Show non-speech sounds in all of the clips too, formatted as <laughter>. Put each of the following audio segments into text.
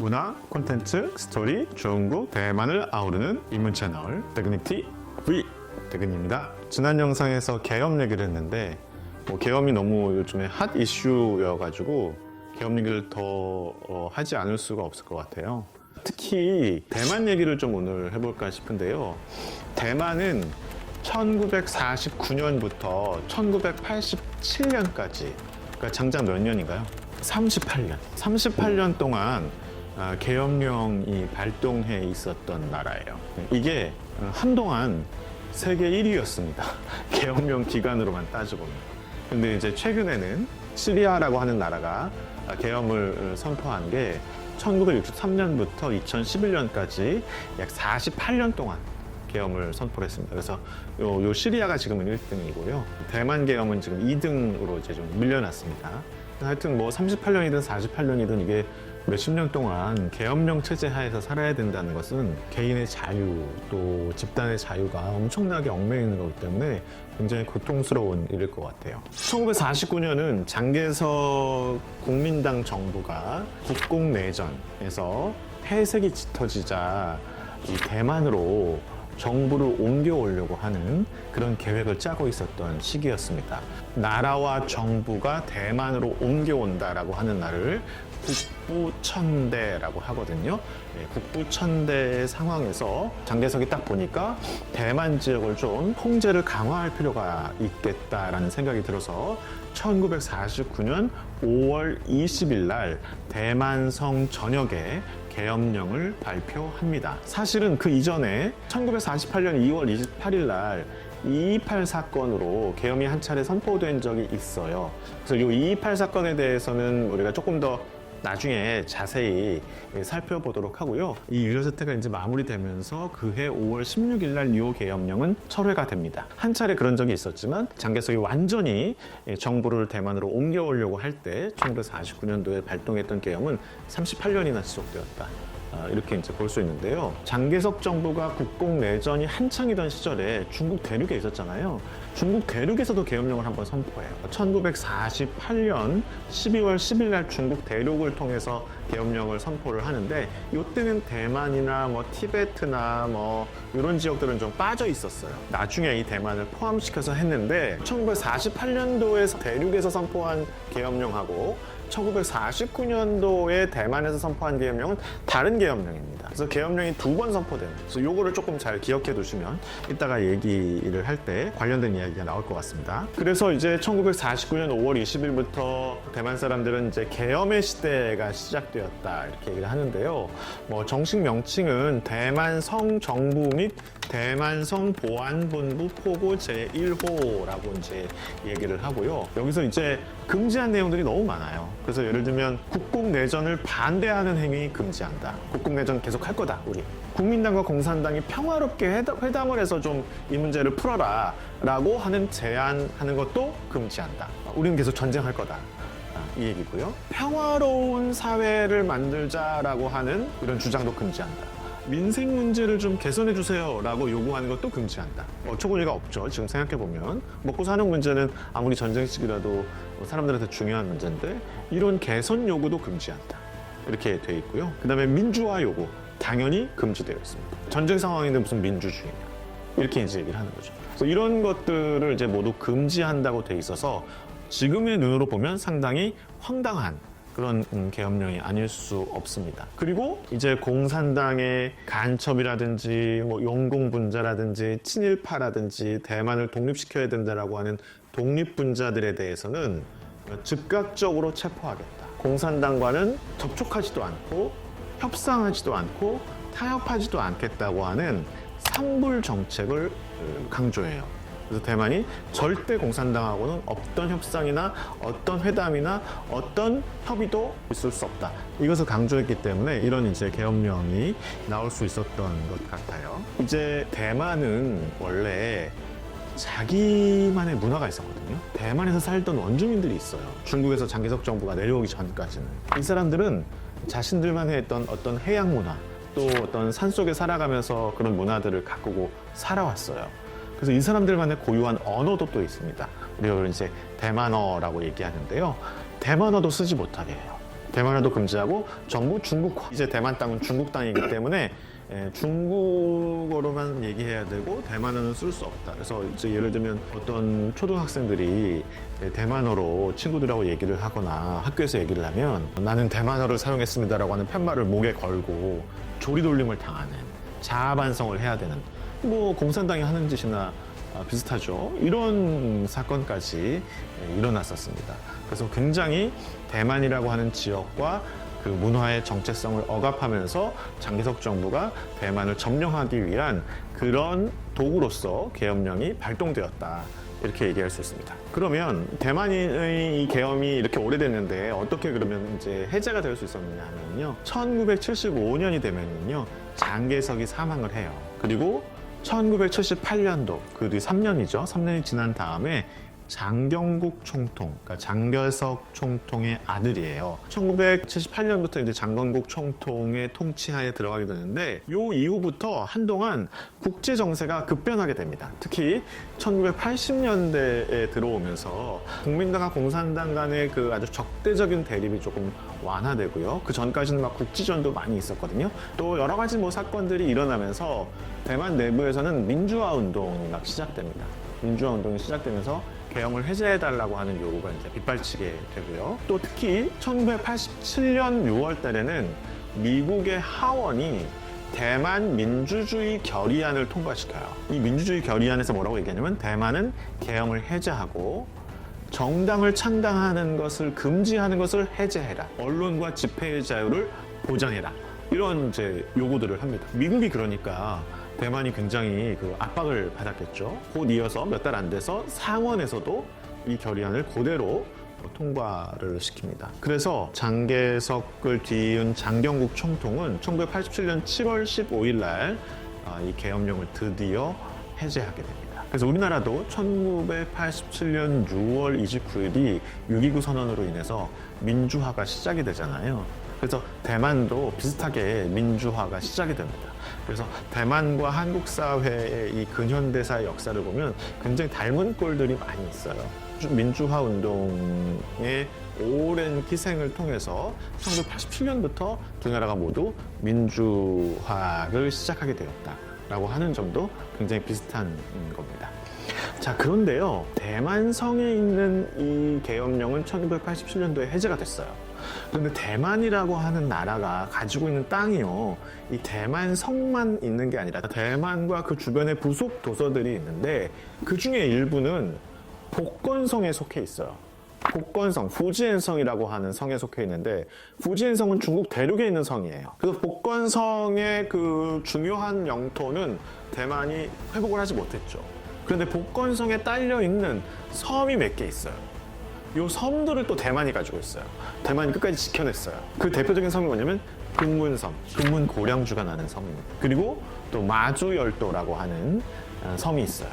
문화, 콘텐츠, 스토리, 중국, 대만을 아우르는 입문 채널 대근입티 V 대근입니다. 지난 영상에서 계엄 얘기를 했는데 뭐 계엄이 너무 요즘에 핫 이슈여가지고 계엄 얘기를 더 어, 하지 않을 수가 없을 것 같아요. 특히 대만 얘기를 좀 오늘 해볼까 싶은데요. 대만은 1949년부터 1987년까지 그러니까 장장 몇 년인가요? 38년. 38년 동안 아, 계엄령이 발동해 있었던 나라예요. 이게 어, 한동안 세계 1위였습니다. <laughs> 계엄령 기간으로만 따져보면. 근데 이제 최근에는 시리아라고 하는 나라가 아, 계엄을 선포한 게 1963년부터 2011년까지 약 48년 동안 계엄을 선포를 했습니다. 그래서 요, 요 시리아가 지금은 1등이고요. 대만 계엄은 지금 2등으로 이제 좀 밀려났습니다. 하여튼 뭐 38년이든 48년이든 이게 몇십 년 동안 계엄령 체제 하에서 살아야 된다는 것은 개인의 자유 또 집단의 자유가 엄청나게 얽매여 있는 거기 때문에 굉장히 고통스러운 일일 것 같아요. 1949년은 장개석 국민당 정부가 국공내전에서 폐색이 짙어지자 이 대만으로 정부를 옮겨오려고 하는 그런 계획을 짜고 있었던 시기였습니다. 나라와 정부가 대만으로 옮겨온다라고 하는 날을 국부천대라고 하거든요. 네, 국부천대의 상황에서 장개석이 딱 보니까 대만 지역을 좀 통제를 강화할 필요가 있겠다라는 생각이 들어서 1949년 5월 20일 날 대만성 전역에 계엄령을 발표합니다. 사실은 그 이전에 1948년 2월 28일 날 228 사건으로 계엄이 한 차례 선포된 적이 있어요. 그래서 이228 사건에 대해서는 우리가 조금 더 나중에 자세히 살펴보도록 하고요. 이 유료 사태가 이제 마무리되면서 그해 5월 16일 날 리오 계엄령은 철회가 됩니다. 한 차례 그런 적이 있었지만 장개석이 완전히 정부를 대만으로 옮겨오려고 할 때 1949년도에 발동했던 계엄은 38년이나 지속되었다. 아, 이렇게 이제 볼 수 있는데요. 장개석 정부가 국공 내전이 한창이던 시절에 중국 대륙에 있었잖아요. 중국 대륙에서도 계엄령을 한번 선포해요. 1948년 12월 10일 날 중국 대륙을 통해서 계엄령을 선포를 하는데 이때는 대만이나 뭐 티베트나 뭐 이런 지역들은 좀 빠져 있었어요. 나중에 이 대만을 포함시켜서 했는데 1948년도에서 대륙에서 선포한 계엄령하고 1949년도에 대만에서 선포한 계엄령은 다른 계엄령입니다. 그래서 계엄령이 두 번 선포되는. 그래서 요거를 조금 잘 기억해 두시면 이따가 얘기를 할 때 관련된 이야기가 나올 것 같습니다. 그래서 이제 1949년 5월 20일부터 대만 사람들은 이제 계엄의 시대가 시작되었다 이렇게 얘기를 하는데요. 뭐 정식 명칭은 대만 성정부 및 대만성 보안본부 포고 제1호라고 이제 얘기를 하고요. 여기서 이제 금지한 내용들이 너무 많아요. 그래서 예를 들면 국공 내전을 반대하는 행위 금지한다. 국공 내전 계속 할 거다. 우리 국민당과 공산당이 평화롭게 회담- 회담을 해서 좀 이 문제를 풀어라 라고 하는 제안하는 것도 금지한다. 우리는 계속 전쟁할 거다. 아, 이 얘기고요. 평화로운 사회를 만들자라고 하는 이런 주장도 금지한다. 민생 문제를 좀 개선해 주세요라고 요구하는 것도 금지한다. 어처구니가 없죠. 지금 생각해 보면 먹고 사는 문제는 아무리 전쟁 시기라도 사람들한테 중요한 문제인데 이런 개선 요구도 금지한다. 이렇게 돼 있고요. 그다음에 민주화 요구 당연히 금지되어 있습니다. 전쟁 상황인데 무슨 민주주의냐 이렇게 이제 얘기를 하는 거죠. 그래서 이런 것들을 이제 모두 금지한다고 돼 있어서 지금의 눈으로 보면 상당히 황당한 그런 음, 계엄령이 아닐 수 없습니다. 그리고 이제 공산당의 간첩이라든지 뭐 용공 분자라든지 친일파라든지 대만을 독립시켜야 된다라고 하는 독립 분자들에 대해서는 즉각적으로 체포하겠다. 공산당과는 접촉하지도 않고 협상하지도 않고 타협하지도 않겠다고 하는 삼불 정책을 강조해요. 그래서 대만이 절대 공산당하고는 어떤 협상이나 어떤 회담이나 어떤 협의도 있을 수 없다. 이것을 강조했기 때문에 이런 이제 계엄령이 나올 수 있었던 것 같아요. 이제 대만은 원래 자기만의 문화가 있었거든요. 대만에서 살던 원주민들이 있어요. 중국에서 장개석 정부가 내려오기 전까지는. 이 사람들은 자신들만의 했던 어떤 해양 문화, 또 어떤 산 속에 살아가면서 그런 문화들을 가꾸고 살아왔어요. 그래서 이 사람들만의 고유한 언어도 또 있습니다. 우리가 이제 대만어라고 얘기하는데요. 대만어도 쓰지 못하게 해요. 대만화도 금지하고 전부 중국화. 이제 대만 땅은 중국 땅이기 때문에 예, 중국어로만 얘기해야 되고 대만어는 쓸 수 없다. 그래서 이제 예를 들면 어떤 초등학생들이 예, 대만어로 친구들하고 얘기를 하거나 학교에서 얘기를 하면 나는 대만어를 사용했습니다라고 하는 팻말을 목에 걸고 조리돌림을 당하는 자아 반성을 해야 되는 뭐 공산당이 하는 짓이나 아, 비슷하죠. 이런 사건까지 예, 일어났었습니다. 그래서 굉장히 대만이라고 하는 지역과 그 문화의 정체성을 억압하면서 장기석 정부가 대만을 점령하기 위한 그런 도구로서 계엄령이 발동되었다. 이렇게 얘기할 수 있습니다. 그러면 대만의 이 계엄이 이렇게 오래됐는데 어떻게 그러면 이제 해제가 될 수 있었느냐 하면요. 1975년이 되면요. 장개석이 사망을 해요. 그리고 1978년도 그 뒤 3년이죠. 3년이 지난 다음에 장경국 총통, 그러니까 장결석 총통의 아들이에요. 1978년부터 이제 장건국 총통의 통치하에 들어가게 되는데 요 이후부터 한동안 국제 정세가 급변하게 됩니다. 특히 1980년대에 들어오면서 국민당과 공산당 간의 그 아주 적대적인 대립이 조금 완화되고요. 그 전까지는 막 국지전도 많이 있었거든요. 또 여러 가지 뭐 사건들이 일어나면서 대만 내부에서는 민주화 운동이 막 시작됩니다. 민주화 운동이 시작되면서 계엄을 해제해달라고 하는 요구가 이제 빗발치게 되고요. 또 특히 1987년 6월 달에는 미국의 하원이 대만 민주주의 결의안을 통과시켜요. 이 민주주의 결의안에서 뭐라고 얘기하냐면 대만은 계엄을 해제하고 정당을 창당하는 것을 금지하는 것을 해제해라. 언론과 집회의 자유를 보장해라. 이런 이제 요구들을 합니다. 미국이 그러니까 대만이 굉장히 그 압박을 받았겠죠. 곧 이어서 몇 달 안 돼서 상원에서도 이 결의안을 그대로 통과를 시킵니다. 그래서 장개석을 뒤이은 장경국 총통은 1987년 7월 15일 날 아, 이 계엄령을 드디어 해제하게 됩니다. 그래서 우리나라도 1987년 6월 29일이 6.29 선언으로 인해서 민주화가 시작이 되잖아요. 그래서 대만도 비슷하게 민주화가 시작이 됩니다. 그래서 대만과 한국 사회의 이 근현대사의 역사를 보면 굉장히 닮은 꼴들이 많이 있어요. 민주화 운동의 오랜 희생을 통해서 1987년부터 두 나라가 모두 민주화를 시작하게 되었다라고 하는 점도 굉장히 비슷한 겁니다. 자, 그런데요. 대만성에 있는 이 계엄령은 1987년도에 해제가 됐어요. 그런데 대만이라고 하는 나라가 가지고 있는 땅이요. 이 대만 성만 있는 게 아니라 대만과 그 주변에 부속 도서들이 있는데 그 중에 일부는 복건성에 속해 있어요. 복건성, 후지엔성이라고 하는 성에 속해 있는데 후지엔성은 중국 대륙에 있는 성이에요. 그래서 복건성의 그 중요한 영토는 대만이 회복을 하지 못했죠. 그런데 복건성에 딸려 있는 섬이 몇 개 있어요. 이 섬들을 또 대만이 가지고 있어요. 대만이 끝까지 지켜냈어요. 그 대표적인 섬이 뭐냐면 금문섬, 금문 고량주가 나는 섬입니다. 그리고 또 마주열도라고 하는 어, 섬이 있어요.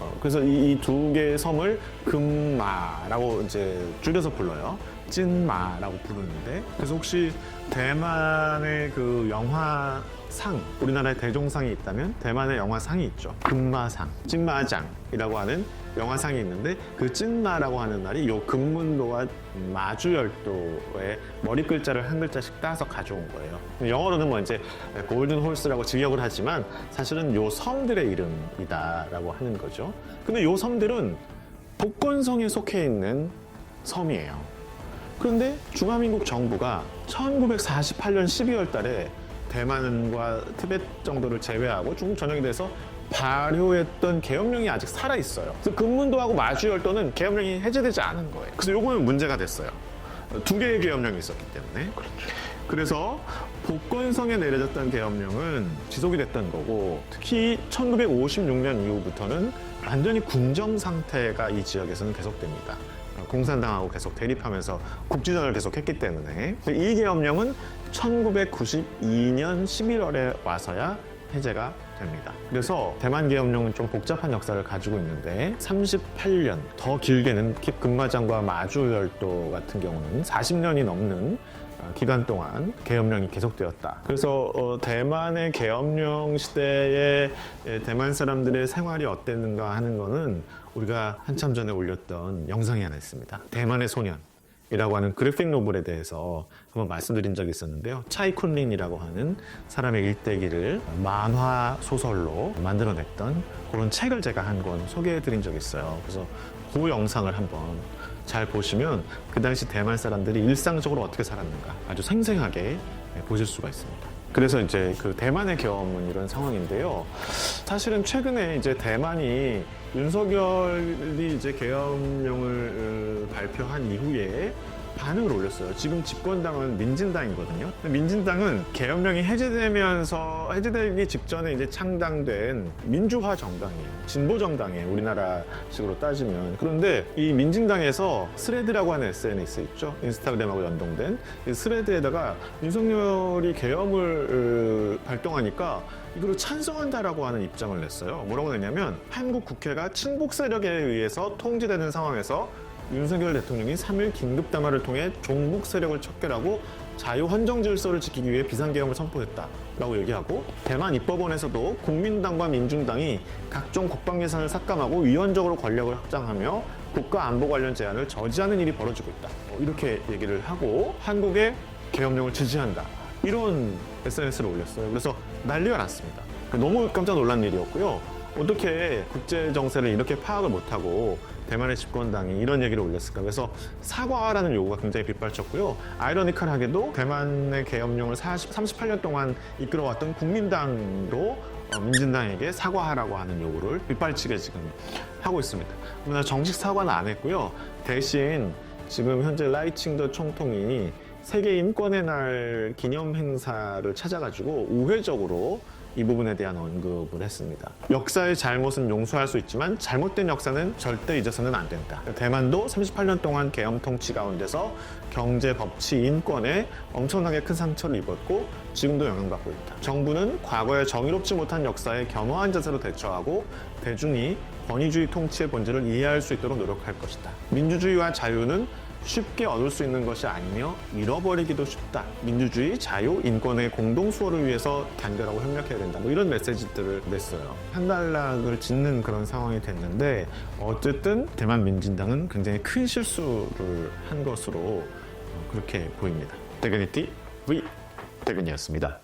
어, 그래서 이 두 개의 섬을 금마라고 이제 줄여서 불러요. 찐마라고 부르는데 그래서 혹시 대만의 그 영화상 우리나라에 대종상이 있다면 대만의 영화상이 있죠. 금마상, 찐마장이라고 하는 영화상이 있는데 그 찐마라고 하는 날이 요 금문도와 마주열도의 머리 글자를 한 글자씩 따서 가져온 거예요. 영어로는 뭐 이제 골든 홀스라고 직역을 하지만 사실은 요 섬들의 이름이다라고 하는 거죠. 근데 요 섬들은 복건성에 속해 있는 섬이에요. 그런데 중화민국 정부가 1948년 12월 달에 대만과 티베트 정도를 제외하고 중국 전역에 대해서 발효했던 계엄령이 아직 살아 있어요. 그래서 금문도하고 마주열도는 계엄령이 해제되지 않은 거예요. 그래서 요거는 문제가 됐어요. 두 개의 계엄령이 있었기 때문에. 그래서 복건성에 내려졌던 계엄령은 지속이 됐던 거고 특히 1956년 이후부터는 완전히 군정 상태가 이 지역에서는 계속됩니다. 공산당하고 계속 대립하면서 국지전을 계속했기 때문에 이 계엄령은 1992년 11월에 와서야 해제가 됩니다. 그래서 대만 계엄령은 좀 복잡한 역사를 가지고 있는데 38년 더 길게는 금마장과 마주열도 같은 경우는 40년이 넘는 어, 기간 동안 계엄령이 계속되었다. 그래서 어, 대만의 계엄령 시대에 예, 대만 사람들의 생활이 어땠는가 하는 거는 우리가 한참 전에 올렸던 영상이 하나 있습니다. 대만의 소년. 이라고 하는 그래픽 노블에 대해서 한번 말씀드린 적이 있었는데요. 차이 쿤린이라고 하는 사람의 일대기를 만화 소설로 만들어냈던 그런 책을 제가 한 권 소개해드린 적이 있어요. 그래서 그 영상을 한번 잘 보시면 그 당시 대만 사람들이 일상적으로 어떻게 살았는가 아주 생생하게 보실 수가 있습니다. 그래서 이제 그 대만의 경험은 이런 상황인데요. 사실은 최근에 이제 대만이 윤석열이 이제 계엄령을 어, 발표한 이후에 반응을 올렸어요. 지금 집권당은 민진당이거든요. 민진당은 계엄령이 해제되면서 해제되기 직전에 이제 창당된 민주화 정당이에요. 진보 정당이에요. 우리나라식으로 따지면. 그런데 이 민진당에서 스레드라고 하는 SNS 있죠. 인스타그램하고 연동된 이 스레드에다가 윤석열이 어, 발동하니까 이거를 찬성한다라고 하는 입장을 냈어요. 뭐라고 냈냐면 한국 국회가 친북 세력에 의해서 통제되는 상황에서 윤석열 대통령이 3일 긴급 담화를 통해 종북 세력을 척결하고 자유 헌정 질서를 지키기 위해 비상계엄을 선포했다라고 얘기하고 대만 입법원에서도 국민당과 민중당이 각종 국방 예산을 삭감하고 위헌적으로 권력을 확장하며 국가 안보 관련 제안을 저지하는 일이 벌어지고 있다. 어, 이렇게 얘기를 하고 한국의 계엄령을 지지한다. 이런 SNS를 올렸어요. 그래서 난리가 났습니다. 너무 깜짝 놀란 일이었고요. 어떻게 국제 정세를 이렇게 파악을 못하고 대만의 집권당이 이런 얘기를 올렸을까? 그래서 사과하라는 요구가 굉장히 빗발쳤고요. 아이러니컬하게도 대만의 계엄령을 40, 38년 동안 이끌어왔던 국민당도 어, 민진당에게 사과하라고 하는 요구를 빗발치게 지금 하고 있습니다. 그러나 정식 사과는 안 했고요. 대신 지금 현재 라이칭더 총통이 세계 인권의 날 기념 행사를 찾아가지고 우회적으로 이 부분에 대한 언급을 했습니다. 역사의 잘못은 용서할 수 있지만 잘못된 역사는 절대 잊어서는 안 된다. 대만도 38년 동안 계엄 통치 가운데서 경제, 법치, 인권에 엄청나게 큰 상처를 입었고 지금도 영향받고 있다. 정부는 과거에 정의롭지 못한 역사에 겸허한 자세로 대처하고 대중이 권위주의 통치의 본질을 이해할 수 있도록 노력할 것이다. 민주주의와 자유는 쉽게 얻을 수 있는 것이 아니며 잃어버리기도 쉽다. 민주주의, 자유, 인권의 공동 수호를 위해서 단결하고 협력해야 된다. 뭐 이런 메시지들을 냈어요. 한달락을 짓는 그런 상황이 됐는데 어쨌든 대만 민진당은 굉장히 큰 실수를 한 것으로 어, 그렇게 보입니다. 대근이티 V 대근이었습니다.